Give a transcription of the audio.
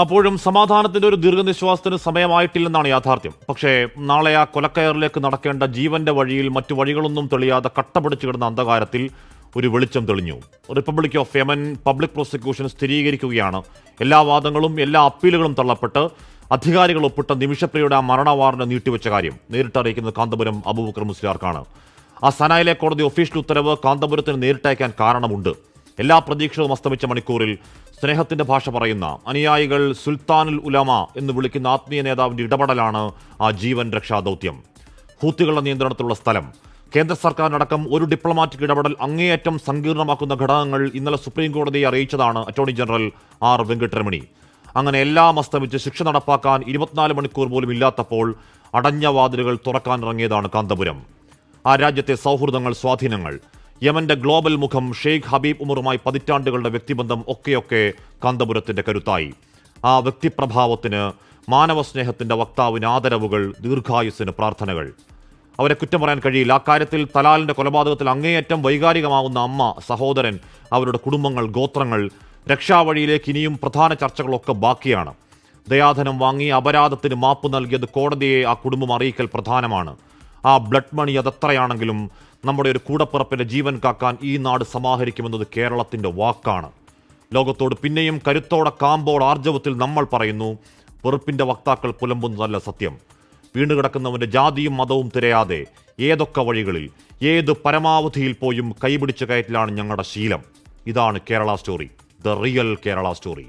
അപ്പോഴും സമാധാനത്തിന്റെ ഒരു ദീർഘനിശ്വാസത്തിന് സമയമായിട്ടില്ലെന്നാണ് യാഥാർത്ഥ്യം. പക്ഷേ നാളെ ആ കൊലക്കയറിലേക്ക് നടക്കേണ്ട ജീവന്റെ വഴിയിൽ മറ്റു വഴികളൊന്നും തെളിയാതെ കട്ടപിടിച്ചു കിടന്ന അന്ധകാരത്തിൽ ഒരു വെളിച്ചം തെളിഞ്ഞു. Republic of Yemen public prosecution സ്ഥിരീകരിക്കുകയാണ്. എല്ലാ വാദങ്ങളും എല്ലാ അപ്പീലുകളും തള്ളപ്പെട്ട് അധികാരികൾ ഒപ്പിട്ട നിമിഷപ്രിയയുടെ ആ മരണ വാറന്റ് നീട്ടിവെച്ച കാര്യം. നേരിട്ടറിയിക്കുന്നത് കാന്തപുരം അബൂബക്കർ മുസ്ലിയാർക്കാണ്. ആ സനായിലെ കോടതി ഒഫീഷ്യൽ ഉത്തരവ് കാന്തപുരത്തിന് നേരിട്ടയക്കാൻ കാരണമുണ്ട്. എല്ലാ പ്രതീക്ഷകളും അസ്തമിച്ച മണിക്കൂറിൽ സ്നേഹത്തിന്റെ ഭാഷ പറയുന്ന അനുയായികൾ സുൽത്താനുൽ ഉലമ എന്ന് വിളിക്കുന്ന ആത്മീയ നേതാവിന്റെ ഇടപെടലാണ് ആ ജീവൻ രക്ഷാ ദൗത്യം. ഹൂത്തികളുടെ നിയന്ത്രണത്തിലുള്ള സ്ഥലം. കേന്ദ്ര സർക്കാരിനടക്കം ഒരു ഡിപ്ലോമാറ്റിക് ഇടപെടൽ അങ്ങേയറ്റം സങ്കീർണമാക്കുന്ന ഘടകങ്ങൾ ഇന്നലെ സുപ്രീം കോടതിയെ അറിയിച്ചതാണ് അറ്റോർണി ജനറൽ ആർ വെങ്കട്ടരമണി. അങ്ങനെ എല്ലാം അസ്തമിച്ച് ശിക്ഷ നടപ്പാക്കാൻ ഇരുപത്തിനാല് മണിക്കൂർ പോലും ഇല്ലാത്തപ്പോൾ അടഞ്ഞ വാതിലുകൾ തുറക്കാനിറങ്ങിയതാണ് കാന്തപുരം. ആ രാജ്യത്തെ സൗഹൃദങ്ങൾ സ്വാധീനങ്ങൾ. യമന്റെ ഗ്ലോബൽ മുഖം ഷെയ്ഖ് ഹബീബ് ഉമറുമായി പതിറ്റാണ്ടുകളുടെ വ്യക്തിബന്ധം ഒക്കെയൊക്കെ കാന്തപുരത്തിന്റെ കരുത്തായി. ആ വ്യക്തിപ്രഭാവത്തിന് മാനവസ്നേഹത്തിന്റെ വക്താവിന് ആദരവുകൾ ദീർഘായുസ്സിന് പ്രാർത്ഥനകൾ. അവരെ കുറ്റം പറയാൻ കഴിയില്ല. അക്കാര്യത്തിൽ തലാലിന്റെ കൊലപാതകത്തിൽ അങ്ങേയറ്റം വൈകാരികമാവുന്ന അമ്മ സഹോദരൻ അവരുടെ കുടുംബങ്ങൾ ഗോത്രങ്ങൾ രക്ഷാവഴിയിലേക്ക് ഇനിയും പ്രധാന ചർച്ചകളൊക്കെ ബാക്കിയാണ്. ദയാധനം വാങ്ങി അപരാധത്തിന് മാപ്പ് നൽകിയത് കോടതിയെ ആ കുടുംബം അറിയിക്കൽ പ്രധാനമാണ്. ആ ബ്ലഡ് മണി അതെത്രയാണെങ്കിലും നമ്മുടെ ഒരു കൂടപ്പിറപ്പിന്റെ ജീവൻ കാക്കാൻ ഈ നാട് സമാഹരിക്കുമെന്നത് കേരളത്തിന്റെ വാക്കാണ്. ലോകത്തോട് പിന്നെയും കരുത്തോടെ കാമ്പോട് ആർജവത്തിൽ നമ്മൾ പറയുന്നു വെറുപ്പിന്റെ വക്താക്കൾ പുലമ്പുന്നതല്ല സത്യം. വീണുകിടക്കുന്നവന്റെ ജാതിയും മതവും തിരയാതെ ഏതൊക്കെ വഴികളിൽ ഏത് പരമാവധിയിൽ പോയും കൈപിടിച്ച കയറ്റിലാണ് ഞങ്ങളുടെ ശീലം. ഇതാണ് Kerala story the real Kerala story.